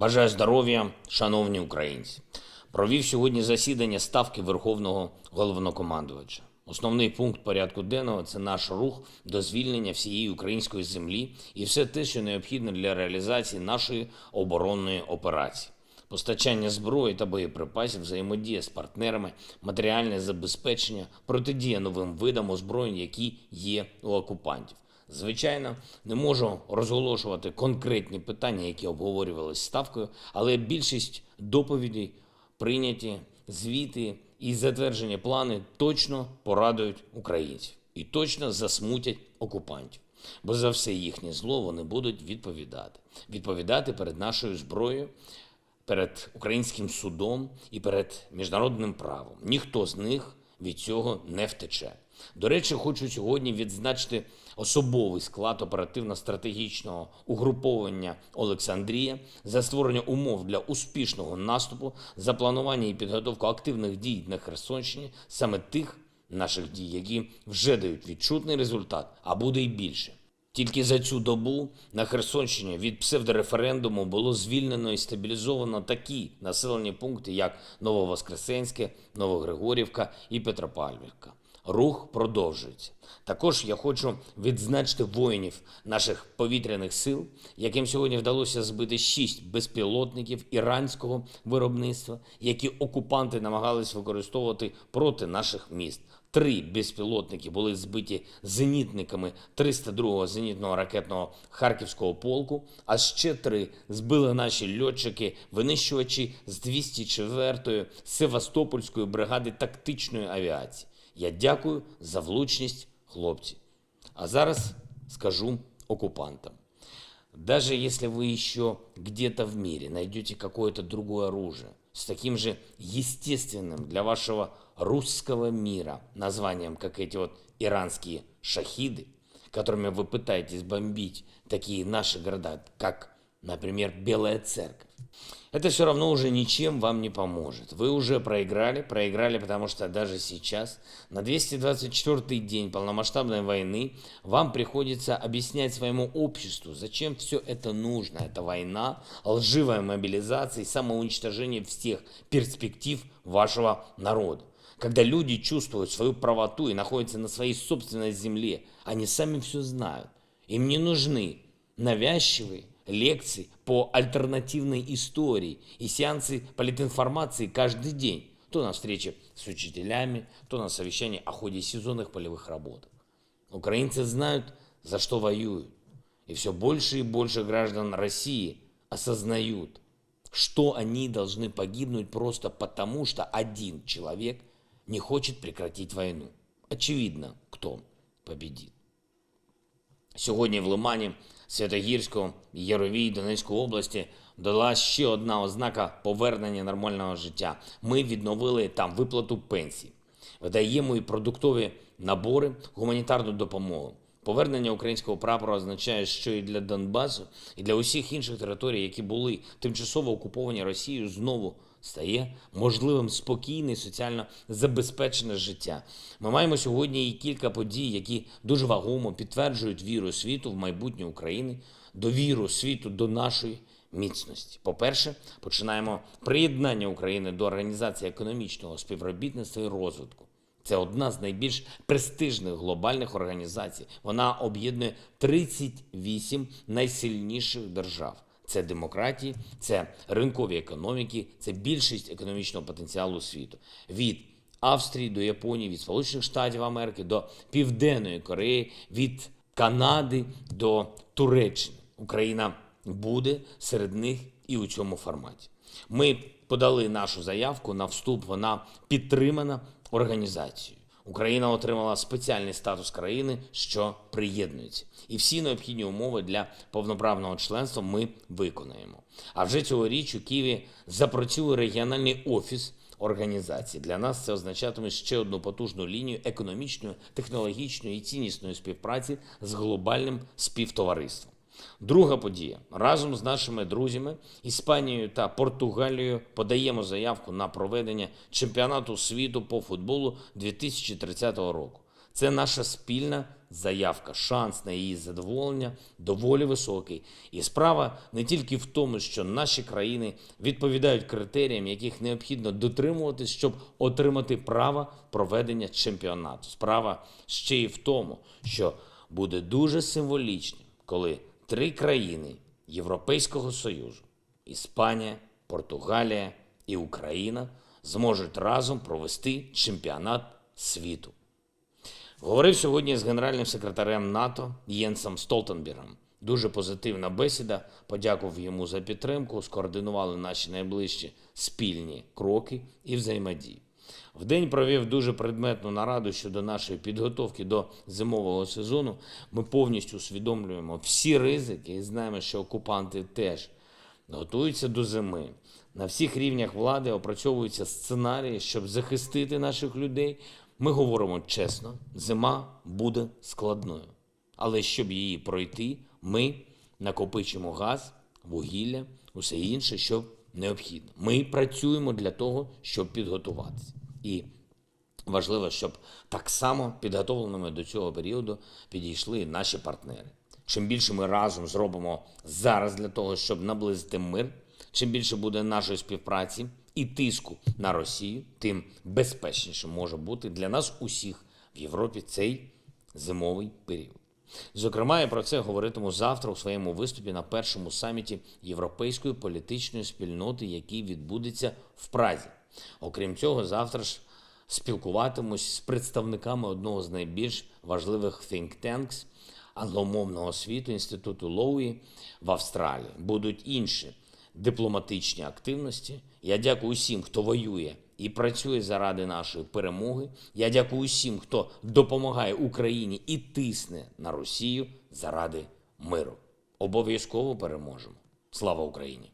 Бажаю здоров'я, шановні українці. Провів сьогодні засідання ставки Верховного головнокомандувача. Основний пункт порядку денного це наш рух до звільнення всієї української землі і все те, що необхідно для реалізації нашої оборонної операції. Постачання зброї та боєприпасів, взаємодія з партнерами, матеріальне забезпечення, протидія новим видам озброєнь, які є у окупантів. Звичайно, не можу розголошувати конкретні питання, які обговорювалися ставкою, але більшість доповідей прийняті, звіти і затверджені плани точно порадують українців і точно засмутять окупантів. Бо за все їхнє зло вони будуть відповідати. Відповідати перед нашою зброєю, перед українським судом і перед міжнародним правом. Ніхто з них від цього не втече. До речі, хочу сьогодні відзначити особовий склад оперативно-стратегічного угруповання Олександрія за створення умов для успішного наступу, за планування і підготовку активних дій на Херсонщині, саме тих наших дій, які вже дають відчутний результат, а буде й більше. Тільки за цю добу на Херсонщині від псевдореферендуму було звільнено і стабілізовано такі населені пункти, як Нововоскресенське, Новогригорівка і Петропавлівка. Рух продовжується. Також я хочу відзначити воїнів наших повітряних сил, яким сьогодні вдалося збити шість безпілотників іранського виробництва, які окупанти намагались використовувати проти наших міст. Три безпілотники були збиті зенітниками 302-го зенітного ракетного Харківського полку, а ще три збили наші льотчики, винищувачі з 204-ї Севастопольської бригади тактичної авіації. Я дякую за влучність хлопці. А зараз скажу оккупантам. Даже если вы еще где-то в мире найдете какое-то другое оружие с таким же естественным для вашего русского мира названием, как эти вот иранские шахиды, которыми вы пытаетесь бомбить такие наши города, как, например, Белая Церковь, это все равно уже ничем вам не поможет. Вы уже проиграли, проиграли, потому что даже сейчас, на 224-й день полномасштабной войны, вам приходится объяснять своему обществу, зачем все это нужно. Это война, лживая мобилизация и самоуничтожение всех перспектив вашего народа. Когда люди чувствуют свою правоту и находятся на своей собственной земле, они сами все знают. Им не нужны навязчивые лекции по альтернативной истории и сеансы политинформации каждый день. То на встрече с учителями, то на совещании о ходе сезонных полевых работ. Украинцы знают, за что воюют. И все больше и больше граждан России осознают, что они должны погибнуть просто потому, что один человек не хочет прекратить войну. Очевидно, кто победит. Сьогодні в Лимані, Святогірську, Яровій, Донецької області дала ще одна ознака повернення нормального життя. Ми відновили там виплату пенсій, видаємо і продуктові набори, гуманітарну допомогу. Повернення українського прапора означає, що і для Донбасу, і для усіх інших територій, які були тимчасово окуповані Росією, знову стає можливим спокійне і соціально забезпечене життя. Ми маємо сьогодні і кілька подій, які дуже вагомо підтверджують віру світу в майбутнє України, довіру світу до нашої міцності. По-перше, починаємо приєднання України до Організації економічного співробітництва і розвитку. Це одна з найбільш престижних глобальних організацій. Вона об'єднує 38 найсильніших держав. Це демократії, це ринкові економіки, це більшість економічного потенціалу світу. Від Австрії до Японії, від Сполучених Штатів Америки до Південної Кореї, від Канади до Туреччини. Україна буде серед них і у цьому форматі. Ми подали нашу заявку на вступ. Вона підтримана організацією. Україна отримала спеціальний статус країни, що приєднується, і всі необхідні умови для повноправного членства ми виконаємо. А вже цьогоріч у Києві запрацює регіональний офіс організації. Для нас це означатиме ще одну потужну лінію економічної, технологічної і ціннісної співпраці з глобальним співтовариством. Друга подія. Разом з нашими друзями Іспанією та Португалією подаємо заявку на проведення чемпіонату світу по футболу 2030 року. Це наша спільна заявка, шанс на її задоволення доволі високий. І справа не тільки в тому, що наші країни відповідають критеріям, яких необхідно дотримуватись, щоб отримати право проведення чемпіонату. Справа ще й в тому, що буде дуже символічно, коли три країни Європейського Союзу Іспанія, Португалія і Україна зможуть разом провести чемпіонат світу. Говорив сьогодні з генеральним секретарем НАТО Єнсом Столтенбергом. Дуже позитивна бесіда. Подякував йому за підтримку. Скоординували наші найближчі спільні кроки і взаємодії. Вдень провів дуже предметну нараду щодо нашої підготовки до зимового сезону. Ми повністю усвідомлюємо всі ризики і знаємо, що окупанти теж готуються до зими. На всіх рівнях влади опрацьовуються сценарії, щоб захистити наших людей. Ми говоримо чесно, зима буде складною. Але щоб її пройти, ми накопичимо газ, вугілля, усе інше, що необхідно. Ми працюємо для того, щоб підготуватися. І важливо, щоб так само підготовленими до цього періоду підійшли наші партнери. Чим більше ми разом зробимо зараз для того, щоб наблизити мир, чим більше буде нашої співпраці і тиску на Росію, тим безпечніше може бути для нас усіх в Європі цей зимовий період. Зокрема, я про це говоритиму завтра у своєму виступі на першому саміті Європейської політичної спільноти, який відбудеться в Празі. Окрім цього, завтра ж спілкуватимусь з представниками одного з найбільш важливих think tanks англомовного світу інституту Лоуї в Австралії. Будуть інші дипломатичні активності. Я дякую усім, хто воює і працює заради нашої перемоги. Я дякую усім, хто допомагає Україні і тисне на Росію заради миру. Обов'язково переможемо. Слава Україні!